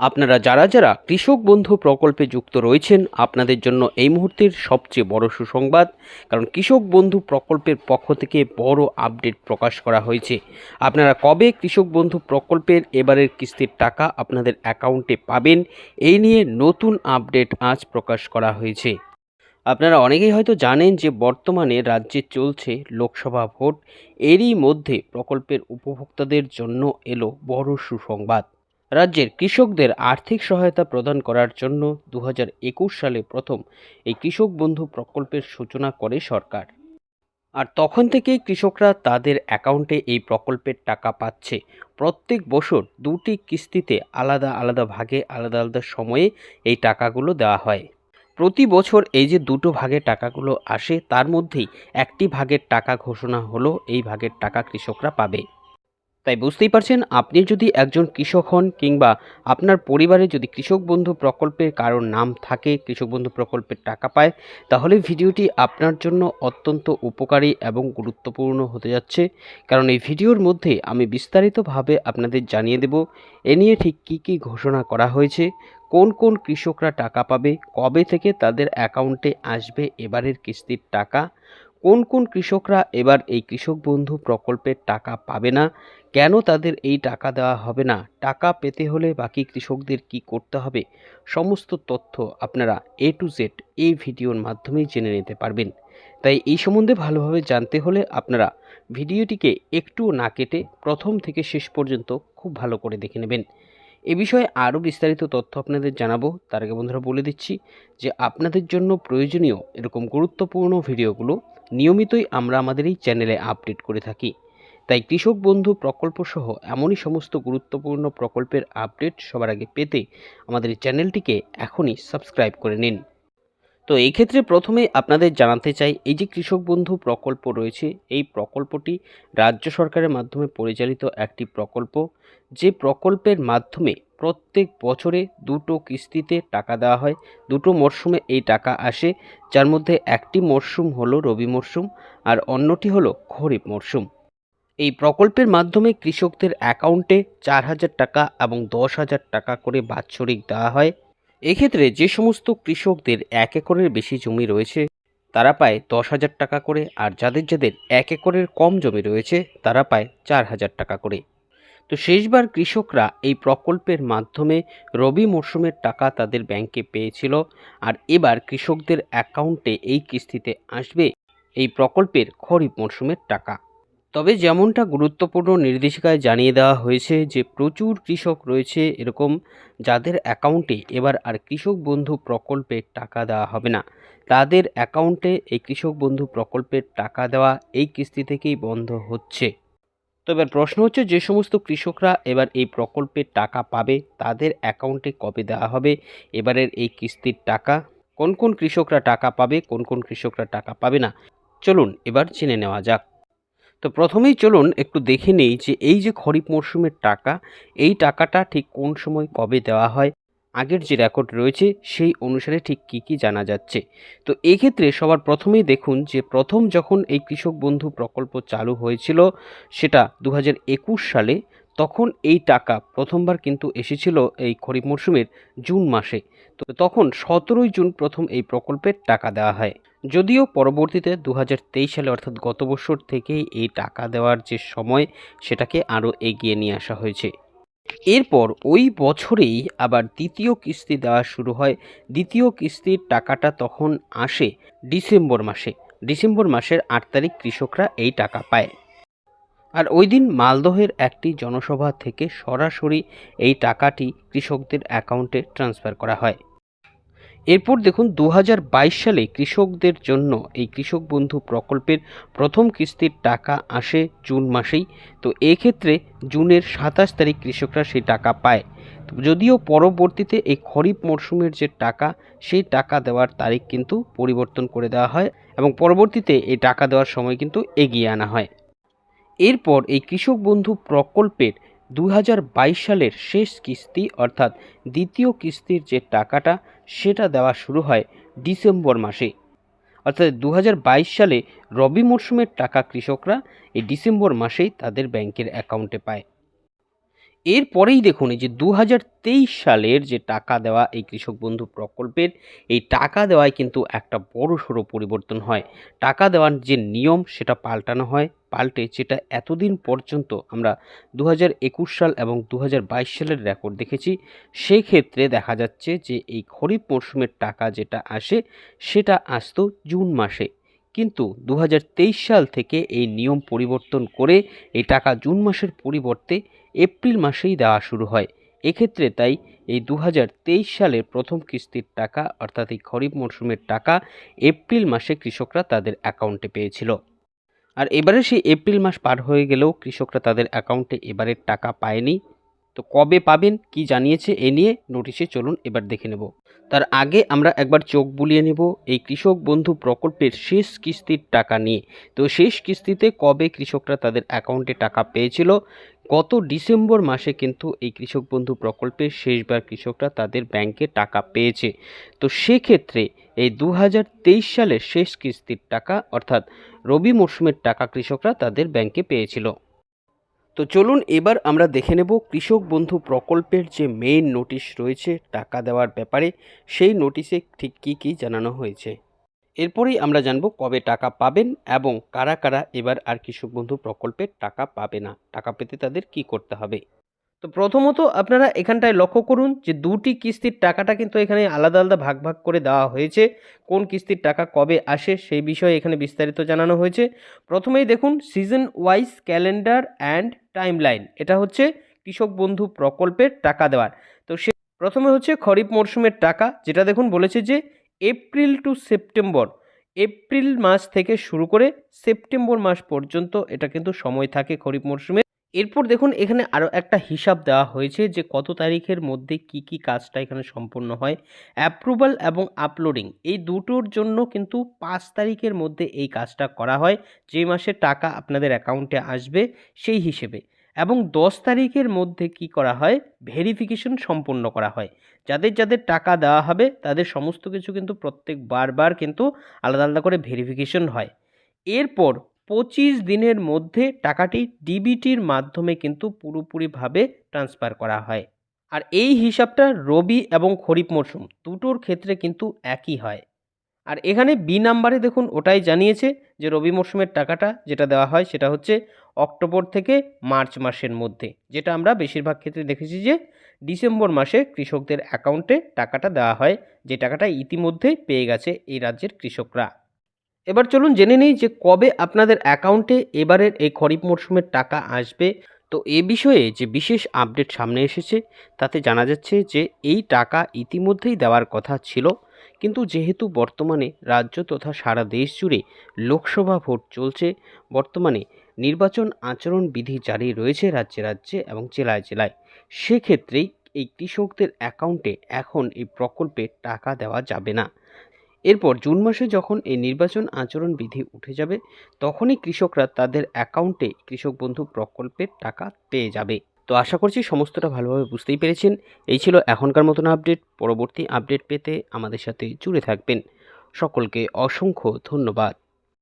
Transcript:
আপনারা যারা যারা কৃষক বন্ধু প্রকল্পে যুক্ত রয়েছেন, আপনাদের জন্য এই মুহূর্তের সবচেয়ে বড় সুসংবাদ, কারণ কৃষক বন্ধু প্রকল্পের পক্ষ থেকে বড় আপডেট প্রকাশ করা হয়েছে। আপনারা কবে কৃষক বন্ধু প্রকল্পের এবারের কিস্তির টাকা আপনাদের অ্যাকাউন্টে পাবেন, এই নিয়ে নতুন আপডেট আজ প্রকাশ করা হয়েছে। আপনারা অনেকেই হয়তো জানেন যে বর্তমানে রাজ্যে চলছে লোকসভা ভোট, এরই মধ্যে প্রকল্পের উপভোক্তাদের জন্য এলো বড় সুসংবাদ। রাজ্যের কৃষকদের আর্থিক সহায়তা প্রদান করার জন্য দু হাজার একুশ সালে প্রথম এই কৃষক বন্ধু প্রকল্পের সূচনা করে সরকার। আর তখন থেকেই কৃষকরা তাদের অ্যাকাউন্টে এই প্রকল্পের টাকা পাচ্ছে। প্রত্যেক বছর দুটি কিস্তিতে আলাদা আলাদা ভাগে আলাদা আলাদা সময়ে এই টাকাগুলো দেওয়া হয়। প্রতি বছর এই যে দুটো ভাগে টাকাগুলো আসে, তার মধ্যেই একটি ভাগের টাকা ঘোষণা হলো, এই ভাগের টাকা কৃষকরা পাবে। তাই বুঝতেই পারছেন, আপনি যদি একজন কৃষক হন কিংবা আপনার পরিবারে যদি কৃষক বন্ধু প্রকল্পের কারোর নাম থাকে, কৃষক বন্ধু প্রকল্পের টাকা পায়, তাহলে ভিডিওটি আপনার জন্য অত্যন্ত উপকারী এবং গুরুত্বপূর্ণ হতে যাচ্ছে। কারণ এই ভিডিওর মধ্যে আমি বিস্তারিতভাবে আপনাদের জানিয়ে দেব, এ নিয়ে ঠিক কী কী ঘোষণা করা হয়েছে, কোন কোন কৃষকরা টাকা পাবে, কবে থেকে তাদের অ্যাকাউন্টে আসবে, এবারের কিস্তির টাকা কোন কোন কৃষকরা এবার এই কৃষক বন্ধু প্রকল্পের টাকা পাবে না? কেন তাদের এই টাকা দেওয়া হবে না? টাকা পেতে হলে বাকি কৃষকদের কি করতে হবে? সমস্ত তথ্য আপনারা এ টু জেড এই ভিডিওর মাধ্যমেই জেনে নিতে পারবেন। তাই এই সম্বন্ধে ভালোভাবে জানতে হলে আপনারা ভিডিওটিকে একটু না কেটে প্রথম থেকে শেষ পর্যন্ত খুব ভালো করে দেখে নেবেন। এ বিষয়ে আরও বিস্তারিত তথ্য আপনাদের জানাব। তার আগে বন্ধুরা বলে দিচ্ছি যে আপনাদের জন্য প্রয়োজনীয় এরকম গুরুত্বপূর্ণ ভিডিওগুলো নিয়মিতই আমরা আমাদের এই চ্যানেলে আপডেট করে থাকি। তাই কৃষক বন্ধু প্রকল্প সহ এমনই সমস্ত গুরুত্বপূর্ণ প্রকল্পের আপডেট সবার আগে পেতে আমাদের চ্যানেলটিকে এখনই সাবস্ক্রাইব করে নিন। তো এই ক্ষেত্রে প্রথমে আপনাদের জানাতে চাই, এই যে কৃষক বন্ধু প্রকল্প রয়েছে, এই প্রকল্পটি রাজ্য সরকারের মাধ্যমে পরিচালিত একটি প্রকল্প। যে প্রকল্পের মাধ্যমে প্রত্যেক বছরে দুটো কিস্তিতে টাকা দেওয়া হয়, দুটো মরশুমে এই টাকা আসে। যার মধ্যে একটি মরশুম হলো রবি মরশুম আর অন্যটি হলো খরিফ মরশুম। এই প্রকল্পের মাধ্যমে কৃষকদের অ্যাকাউন্টে চার হাজার টাকা এবং দশ হাজার টাকা করে বাৎসরিক দেওয়া হয়। এক্ষেত্রে যে সমস্ত কৃষকদের এক একরের বেশি জমি রয়েছে, তারা পায় দশ হাজার টাকা করে, আর যাদের যাদের এক একরের কম জমি রয়েছে, তারা পায় চার হাজার টাকা করে। তো শেষবার কৃষকরা এই প্রকল্পের মাধ্যমে রবি মরশুমের টাকা তাদের ব্যাংকে পেয়েছিল, আর এবার কৃষকদের অ্যাকাউন্টে এই কিস্তিতে আসবে এই প্রকল্পের খরিফ মরশুমের টাকা। তবে যেমনটা গুরুত্বপূর্ণ নির্দেশিকায় জানিয়ে দেওয়া হয়েছে যে প্রচুর কৃষক রয়েছে এরকম যাদের অ্যাকাউন্টে এবার আর কৃষক বন্ধু প্রকল্পের টাকা দেওয়া হবে না। তাদের অ্যাকাউন্টে এই কৃষক বন্ধু প্রকল্পের টাকা দেওয়া এই কিস্তি থেকেই বন্ধ হচ্ছে। তো এবার প্রশ্ন হচ্ছে যে সমস্ত কৃষকরা এবার এই প্রকল্পের টাকা পাবে, তাদের অ্যাকাউন্টে কবে দেওয়া হবে, এবারের এই কিস্তির টাকা? কোন কোন কৃষকরা টাকা পাবে, কোন কোন কৃষকরা টাকা পাবে না? চলুন এবার জেনে নেওয়া যাক। তো প্রথমেই চলুন একটু দেখে নেই যে এই যে খরিফ মরশুমের টাকা, এই টাকাটা ঠিক কোন সময় কবে দেওয়া হয়? আগের যে রেকর্ড রয়েছে সেই অনুসারে ঠিক কী কী জানা যাচ্ছে। তো এক্ষেত্রে সবার প্রথমেই দেখুন যে প্রথম যখন এই কৃষক বন্ধু প্রকল্প চালু হয়েছিল সেটা দু হাজার একুশ সালে, তখন এই টাকা প্রথমবার কিন্তু এসেছিল এই খরিফ মরশুমের জুন মাসে। তো তখন সতেরোই জুন প্রথম এই প্রকল্পের টাকা দেওয়া হয়। যদিও পরবর্তীতে দু হাজার তেইশ সালে, অর্থাৎ গত বছর থেকেই এই টাকা দেওয়ার যে সময়, সেটাকে আরও এগিয়ে নিয়ে আসা হয়েছে। এরপর ওই বছরেই আবার দ্বিতীয় কিস্তি দেওয়া শুরু হয়। দ্বিতীয় কিস্তির টাকাটা তখন আসে ডিসেম্বর মাসে। ডিসেম্বর মাসের আট তারিখ কৃষকরা এই টাকা পায়। আর ওই দিন মালদহের একটি জনসভা থেকে সরাসরি এই টাকাটি কৃষকদের অ্যাকাউন্টে ট্রান্সফার করা হয়। এরপর দেখুন দু হাজার বাইশ সালে কৃষকদের জন্য এই কৃষক বন্ধু প্রকল্পের প্রথম কিস্তির টাকা আসে জুন মাসেই। তো এক্ষেত্রে জুনের সাতাশ তারিখ কৃষকরা সেই টাকা পায়। যদিও পরবর্তীতে এই খরিফ মরশুমের যে টাকা, সেই টাকা দেওয়ার তারিখ কিন্তু পরিবর্তন করে দেওয়া হয় এবং পরবর্তীতে এই টাকা দেওয়ার সময় কিন্তু এগিয়ে আনা হয়। এরপর এই কৃষক বন্ধু প্রকল্পের দু হাজার বাইশ সালের শেষ কিস্তি অর্থাৎ দ্বিতীয় কিস্তির যে টাকাটা, সেটা দেওয়া শুরু হয় ডিসেম্বর মাসে। অর্থাৎ দু হাজার বাইশ সালে রবি মরশুমের টাকা কৃষকরা এই ডিসেম্বর মাসেই তাদের ব্যাংকের অ্যাকাউন্টে পায়। এরপরেই দেখুন এই যে দু হাজার তেইশ সালের যে টাকা দেওয়া এই কৃষক বন্ধু প্রকল্পের, এই টাকা দেওয়ায় কিন্তু একটা বড় সড়ো পরিবর্তন হয়। টাকা দেওয়ার যে নিয়ম সেটা পাল্টানো হয়, পাল্টে যেটা এতদিন পর্যন্ত আমরা দু হাজার একুশ সাল এবং দু হাজার বাইশ সালের রেকর্ড দেখেছি সেই ক্ষেত্রে দেখা যাচ্ছে যে এই খরিফ মরশুমের টাকা যেটা আসে, সেটা আসতো জুন মাসে। কিন্তু দু হাজার তেইশ সাল থেকে এই নিয়ম পরিবর্তন করে, এই টাকা জুন মাসের পরিবর্তে এপ্রিল মাসেই দেওয়া শুরু হয়। এক্ষেত্রে তাই এই দু হাজার তেইশ সালের প্রথম কিস্তির টাকা, অর্থাৎ এই খরিফ মরশুমের টাকা, এপ্রিল মাসে কৃষকরা তাদের অ্যাকাউন্টে পেয়েছিল। আর এবারে সেই এপ্রিল মাস পার হয়ে গেলেও কৃষকরা তাদের অ্যাকাউন্টে এবারের টাকা পায়নি। তো কবে পাবেন, কি জানিয়েছে, এ নিয়ে নোটিশে চলুন এবার দেখে নেব। তার আগে আমরা একবার চোখ বুলিয়ে নেব এই কৃষক বন্ধু প্রকল্পের শেষ কিস্তির টাকা নিয়ে। তো শেষ কিস্তিতে কবে কৃষকরা তাদের অ্যাকাউন্টে টাকা পেয়েছিল গত ডিসেম্বর মাসে কিন্তু এই কৃষক বন্ধু প্রকল্পে শেষবার কৃষকরা তাদের ব্যাংকে টাকা পেয়েছে। তো সেক্ষেত্রে এই দু হাজার তেইশ সালের শেষ কিস্তির টাকা, অর্থাৎ রবি মরশুমের টাকা কৃষকরা তাদের ব্যাংকে পেয়েছিল। তো চলুন এবার আমরা দেখে নেব কৃষক বন্ধু প্রকল্পের যে মেইন নোটিশ রয়েছে টাকা দেওয়ার ব্যাপারে। সেই নোটিশে ঠিক কী কী জানানো হয়েছে। এরপরেই আমরা জানব কবে টাকা পাবেন এবং কারা কারা এবার আর কৃষক বন্ধু প্রকল্পের টাকা পাবে না। টাকা পেতে তাদের কি করতে হবে? তো প্রথমত আপনারা এখানটায় লক্ষ্য করুন যে দুটি কিস্তির টাকাটা কিন্তু এখানে আলাদা আলাদা ভাগ ভাগ করে দেওয়া হয়েছে। কোন কিস্তির টাকা কবে আসে সেই বিষয়ে এখানে বিস্তারিত জানানো হয়েছে। প্রথমেই দেখুন season wise calendar and timeline এটা হচ্ছে কৃষক বন্ধু প্রকল্পের টাকা দেওয়ার। তো সে প্রথমে হচ্ছে খরিফ মরশুমের টাকা। যেটা দেখুন বলেছে যে এপ্রিল টু সেপ্টেম্বর। এপ্রিল মাস থেকে শুরু করে সেপ্টেম্বর মাস পর্যন্ত এটা কিন্তু সময় থাকে খরিফ মরশুমে। এরপর দেখুন এখানে আরও একটা হিসাব দেওয়া হয়েছে যে কত তারিখের মধ্যে কি কি কাজটা এখানে সম্পন্ন হয়। অ্যাপ্রুভাল এবং আপলোডিং এই দুটোর জন্য কিন্তু পাঁচ তারিখের মধ্যে এই কাজটা করা হয়। যে মাসে টাকা আপনাদের অ্যাকাউন্টে আসবে সেই হিসেবে। এবং দশ তারিখের মধ্যে কি করা হয়? ভেরিফিকেশন সম্পন্ন করা হয়। যাদের যাদের টাকা দেওয়া হবে, তাদের সমস্ত কিছু কিন্তু প্রত্যেক বারবার কিন্তু আলাদা আলাদা করে ভেরিফিকেশন হয়। এরপর পঁচিশ দিনের মধ্যে টাকাটি ডিবিটির মাধ্যমে কিন্তু পুরোপুরিভাবে ট্রান্সফার করা হয়। আর এই হিসাবটা রবি এবং খরিফ মরশুম দুটোর ক্ষেত্রে কিন্তু একই হয়। আর এখানে বি নাম্বারে দেখুন, ওটাই জানিয়েছে যে রবি মরশুমের টাকাটা যেটা দেওয়া হয় সেটা হচ্ছে অক্টোবর থেকে মার্চ মাসের মধ্যে, যেটা আমরা বেশিরভাগ ক্ষেত্রে দেখেছি যে ডিসেম্বর মাসে কৃষকদের অ্যাকাউন্টে টাকাটা দেওয়া হয়, যে টাকাটা ইতিমধ্যেই পেয়ে গেছে এই রাজ্যের কৃষকরা। এবার চলুন জেনে নিই যে কবে আপনাদের অ্যাকাউন্টে এবারের এই খরিফ মরশুমের টাকা আসবে। তো এ বিষয়ে যে বিশেষ আপডেট সামনে এসেছে, তাতে জানা যাচ্ছে যে এই টাকা ইতিমধ্যেই দেওয়ার কথা ছিল। কিন্তু যেহেতু বর্তমানে রাজ্য তথা সারা দেশ জুড়ে লোকসভা ভোট চলছে, বর্তমানে নির্বাচন আচরণ বিধি জারি রয়েছে রাজ্যে রাজ্যে এবং জেলায় জেলায়। সেক্ষেত্রেই এই কৃষকদের অ্যাকাউন্টে এখন এই প্রকল্পে টাকা দেওয়া যাবে না। এরপর জুন মাসে যখন এই নির্বাচন আচরণ বিধি উঠে যাবে, তখনই কৃষকরা তাদের অ্যাকাউন্টে কৃষক বন্ধু প্রকল্পের টাকা পেয়ে যাবে। তো আশা করছি সমস্তটা ভালোভাবে বুঝতেই পেরেছেন। এই ছিল এখনকার মতন আপডেট। পরবর্তী আপডেট পেতে আমাদের সাথে জুড়ে থাকবেন। সকলকে অসংখ্য ধন্যবাদ।